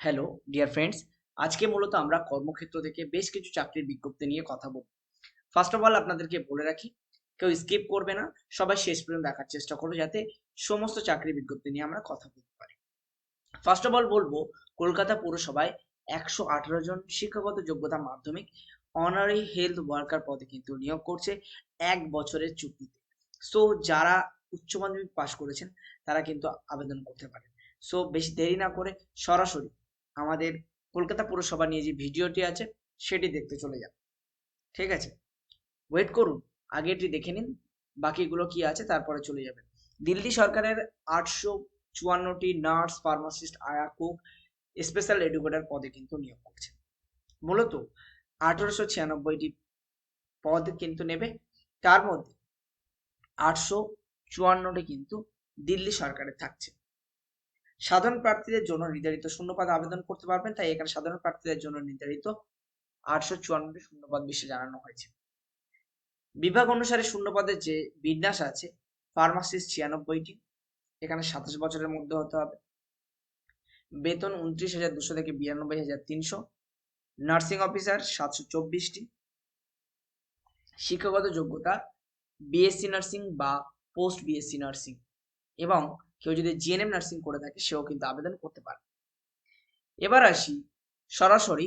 Hello dear friends আজকে মূলত আমরা কর্মক্ষেত্র থেকে বেশ কিছু চাকরির বিজ্ঞপ্তি নিয়ে কথা বলব। ফার্স্ট অফ অল আপনাদেরকে বলে রাখি, কেউ স্কিপ করবে না। সবাই শেষ পর্যন্ত দেখার চেষ্টা করবে যাতে সমস্ত চাকরি বিজ্ঞপ্তি নিয়ে আমরা কথা বলতে পারি। ফার্স্ট অফ অল বলব, কলকাতা পৌরসভায় একশো আঠারো জন শিক্ষাগত যোগ্যতা মাধ্যমিক অনারি হেলথ ওয়ার্কার পদে কিন্তু নিয়োগ করছে এক বছরের চুক্তিতে। সো যারা উচ্চ মাধ্যমিক পাশ করেছেন, তারা কিন্তু আবেদন করতে পারেন। সো বেশি দেরি না করে সরাসরি আমাদের কলকাতা পুরসভা নিয়ে যে ভিডিওটি আছে, সেটি দেখতে চলে যান। ঠিক আছে? ওয়েট করুন আগেটি দেখে নিন, বাকিগুলো কি আছে, তারপরে চলে যাবেন। দিল্লি সরকারের আটশো চুয়ান্নটি নার্স, ফার্মাসিস্ট, আয়া, কুক, স্পেশাল এডুকেটর পদে কিন্তু নিয়োগ করছে। মূলত আঠারোশো ছিয়ানব্বইটি পদ কিন্তু নেবে। তার মধ্যে আটশো চুয়ান্নটি কিন্তু দিল্লি সরকারের থাকছে। সাধারণ প্রার্থীদের জন্য নির্ধারিত শূন্যপদ আবেদন করতে পারবেন, তাই এখানে সাধারণ প্রার্থীদের জন্য নির্ধারিত আটশো চুয়ান্নটি শূন্যপদ বিষয়ে জানানো হয়েছে। বিভাগ অনুসারে শূন্যপদের যে বিন্যাস আছে, ফার্মাসিস্ট ছিয়ানব্বইটি, এখানে সাতাশ বছরের মধ্যে হতে হবে। বেতন উনত্রিশ হাজার দুশো থেকে বিরানব্বই হাজার তিনশো, নার্সিং অফিসার সাতশো চব্বিশটি, শিক্ষাগত যোগ্যতা বিএসসি নার্সিং বা পোস্ট বিএসসি নার্সিং এবং কেউ যদি জিএনএম নার্সিং করে থাকে, সেও কিন্তু আবেদন করতে পারে এবার আসি, সরাসরি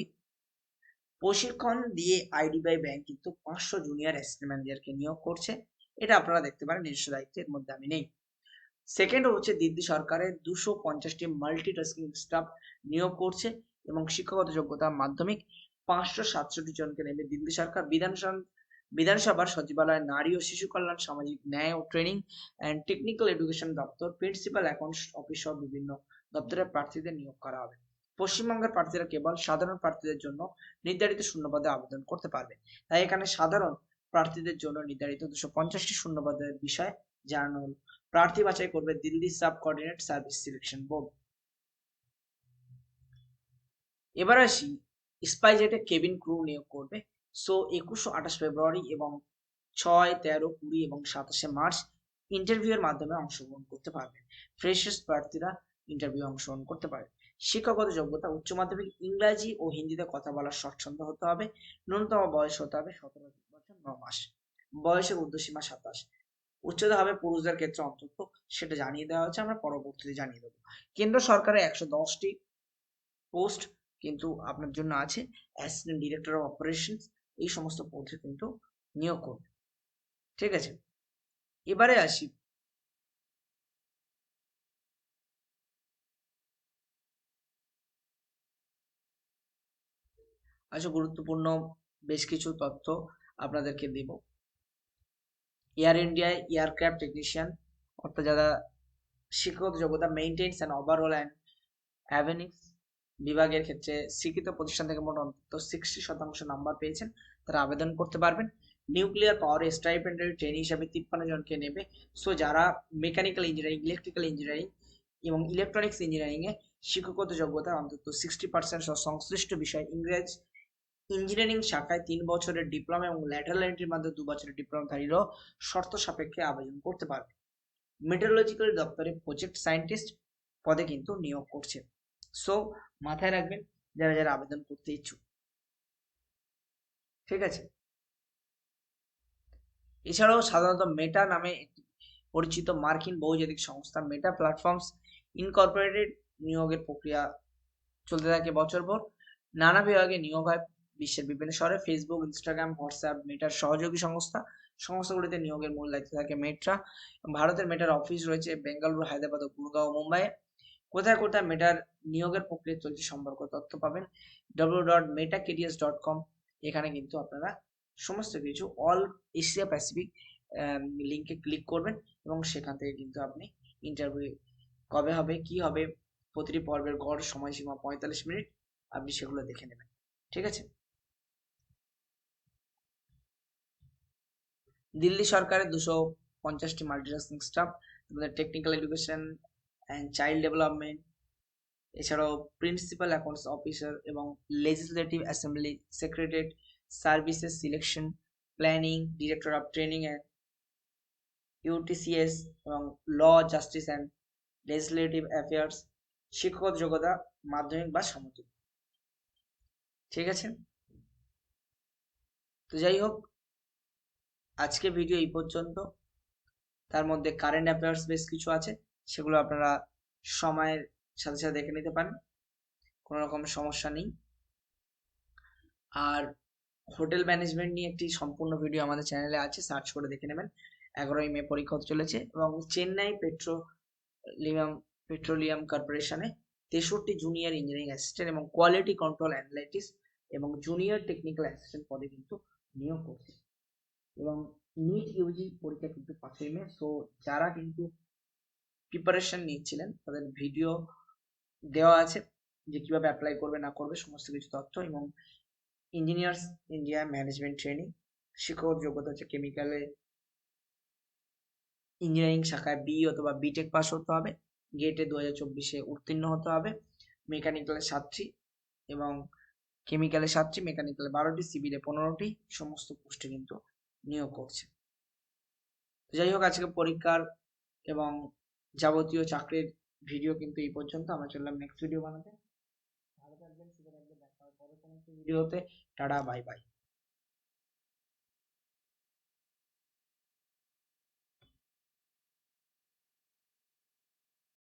প্রশিক্ষণ দিয়ে আইডিবিআই ব্যাংক কিন্তু পাঁচশো জুনিয়র অ্যাসিস্ট্যান্ট ম্যানেজারকে নিয়োগ করছে। এটা আপনারা দেখতে পারেন, নিজস্ব দায়িত্বের মধ্যে আমি নেই। সেকেন্ড হচ্ছে দিল্লি সরকারের দুশো পঞ্চাশটি মাল্টিটাস্কিং স্টাফ নিয়োগ করছে এবং শিক্ষাগত যোগ্যতা মাধ্যমিক পাঁচশো সাতষট্টি জনকে নেবে দিল্লি সরকার। বিধানসভা বিধানসভার সচিবালয় নারী ও শিশু কল্যাণ, সামাজিক ন্যায় ও ট্রেনিং অ্যান্ড টেকনিক্যাল এডুকেশন দপ্তর প্রিন্সিপাল অ্যাকাউন্টস অফিস সহ বিভিন্ন দপ্তরের প্রার্থীদের নিয়োগ করা হবে। পশ্চিমবঙ্গের প্রার্থীরা কেবল সাধারণ প্রার্থীদের জন্য নির্ধারিত শূন্যপদে আবেদন করতে পারবে। তাই এখানে সাধারণ প্রার্থীদের জন্য নির্ধারিত দুশো পঞ্চাশটি শূন্যপদের বিষয় জানানো হল। প্রার্থী বাছাই করবে Delhi sub coordinate service selection board. এবার আসি, স্পাইজেটে কেবিন ক্রু নিয়োগ করবে। সো একুশো আঠাশ ফেব্রুয়ারি এবং ছয়, তেরো, কুড়ি এবং সাতাশে মার্চ ইন্টারভিউয়ের মাধ্যমে অংশগ্রহণ করতে পারবেন। ফ্রেশার্স প্রার্থীরা ইন্টারভিউ অংশগ্রহণ করতে পারে শিক্ষাগত যোগ্যতা, উচ্চ মাধ্যমিক, ইংরাজি ও হিন্দিতে কথা বলার স্বচ্ছন্দ হতে হবে। ন্যূনতম বয়স হতে হবে সতেরো বছর ন মাস। বয়সের ঊর্ধ্বসীমা সাতাশ। উচ্চতা হবে পুরুষদের ক্ষেত্রে অন্তত, সেটা জানিয়ে দেওয়া হচ্ছে আমরা পরবর্তীতে জানিয়ে দেবো। কেন্দ্র সরকারের একশো দশটি পোস্ট কিন্তু আপনার জন্য আছে। অ্যাসিস্ট্যান্ট ডিরেক্টর অফ অপারেশনস এই সমস্ত পদে কিন্তু নিয়োগ করবে। ঠিক আছে? এবারে আসি। আচ্ছা গুরুত্বপূর্ণ বেশ কিছু তথ্য আপনাদেরকে দেব। এয়ার ইন্ডিয়ায় এয়ারক্রাফট টেকনিশিয়ান অর্থাৎ যারা শিক্ষাগত যোগ্যতা maintenance and overall and avionics বিভাগের ক্ষেত্রে স্বীকৃত প্রতিষ্ঠান থেকে মোট অন্তত সিক্সটি শতাংশ নাম্বার পেয়েছেন। তারা আবেদন করতে পারবেন। নিউক্লিয়ার পাওয়ার স্টাইপেন্ডারি ট্রেনিং হিসাবে তিপ্পান্ন জনকে নেবে। সো যারা মেকানিক্যাল ইঞ্জিনিয়ারিং ইলেকট্রিক্যাল ইঞ্জিনিয়ারিং এবং ইলেকট্রনিক্স ইঞ্জিনিয়ারিংয়ে শিক্ষাগত যোগ্যতা অন্তত সিক্সটি পার্সেন্ট সহ সংশ্লিষ্ট বিষয় ইংরেজ ইঞ্জিনিয়ারিং শাখায় তিন বছরের ডিপ্লোমা এবং ল্যাটারাল এন্ট্রির মাধ্যমে দু বছরের ডিপ্লোমাধারীরাও শর্ত সাপেক্ষে আবেদন করতে পারবে। মেটেরোলজিক্যাল দপ্তরে প্রজেক্ট সায়েন্টিস্ট পদে কিন্তু নিয়োগ করছে। সো মাথায় রাখবেন, যারা যারা আবেদন করতে ইচ্ছুক। ঠিক আছে? এছাড়াও সাধারণত মেটা নামে একটি পরিচিত মার্কিন বহুজাতিক সংস্থা মেটা প্ল্যাটফর্মস ইনকর্পোরেটেড নিয়োগের প্রক্রিয়া চলতে থাকে বছরভর। নানা বিভাগে নিয়োগ হয় বিশ্বের বিভিন্ন শহরে। ফেসবুক ইনস্টাগ্রাম হোয়াটসঅ্যাপ মেটার সহযোগী সংস্থা। সংস্থাগুলিতে নিয়োগের মূল দায়িত্ব থাকে মেট্রা ভারতের মেটার অফিস রয়েছে বেঙ্গালুরু হায়দ্রাবাদ ও গুরগাঁও মুম্বাইয়ে কোথায় কোথায় মেটার নিয়োগের প্রক্রিয়া চলছে সম্পর্ক তথ্য পাবেন W dot meta KDS dot com এখানে কিন্তু আপনারা সমস্ত কিছু অল এশিয়া প্যাসিফিক লিঙ্কে ক্লিক করবেন এবং সেখান থেকে কিন্তু আপনি ইন্টারভিউ কবে হবে, কি হবে, প্রতিটি পর্বের গড়, সময়সীমা পঁয়তাল্লিশ মিনিট, আপনি সেগুলো দেখে নেবেন। ঠিক আছে? দিল্লি সরকারের দুশো পঞ্চাশটি মাল্টিটাস্কিং স্টাফ তোমাদের technical education and child development এছাড়াও প্রিন্সিপাল অ্যাকাউন্টস অফিসার এবং legislative assembly secretariat services selection planning director of training and UTCS এবং law justice and legislative affairs শিক্ষক যোগ্যতা, মাধ্যমিক বা সমতুল্য। ঠিক আছে? তো যাই হোক, আজকে ভিডিও এই পর্যন্ত। তার মধ্যে কারেন্ট অ্যাফেয়ার্স বেশ কিছু আছে। সেগুলো আপনারা সময়ের সাথে সাথে দেখে নিতে পারেন। কোনো রকম সমস্যা নেই। আর হোটেল ম্যানেজমেন্ট নিয়ে একটি সম্পূর্ণ ভিডিও আমাদের চ্যানেলে আছে সার্চ করে দেখে নেবেন। এগারোই মে পরীক্ষা চলেছে এবং চেন্নাই পেট্রোলিয়াম পেট্রোলিয়াম কর্পোরেশনে তেষট্টি জুনিয়র ইঞ্জিনিয়ারিং অ্যাসিস্ট্যান্ট এবং কোয়ালিটি কন্ট্রোল অ্যানালাইটিস এবং জুনিয়র টেকনিক্যাল অ্যাসিস্ট্যান্ট পদে কিন্তু নিয়োগ করছে। এবং নিট ইউজি পরীক্ষা কিন্তু পাঁচই মে সো যারা কিন্তু প্রিপারেশন নিচ্ছিলেন। তাদের ভিডিও দেওয়া আছে যে কীভাবে অ্যাপ্লাই করবে, না করবে, সমস্ত কিছু তথ্য এবং ইঞ্জিনিয়ার্স ইন্ডিয়া ম্যানেজমেন্ট ট্রেনিং শিক্ষক যোগ্যতা হচ্ছে কেমিক্যালে ইঞ্জিনিয়ারিং শাখায় বি অথবা বিটেক পাস হতে হবে। গেটে দু হাজার চব্বিশে উত্তীর্ণ হতে হবে। মেকানিক্যালে সাতটি এবং কেমিক্যালে সাতটি মেকানিক্যালে বারোটি সিভিলে পনেরোটি, সমস্ত পোস্টে কিন্তু নিয়োগ করছে। যাই হোক, আজকে পরীক্ষার এবং যাবতীয় চাকরির ভিডিও কিন্তু এই পর্যন্ত। আমরা চললাম নেক্সট ভিডিও বানাতে। ভালো থাকবেন, সুখে থাকবেন, দেখা হবে পরে কোনো ভিডিওতে টাটা বাই বাই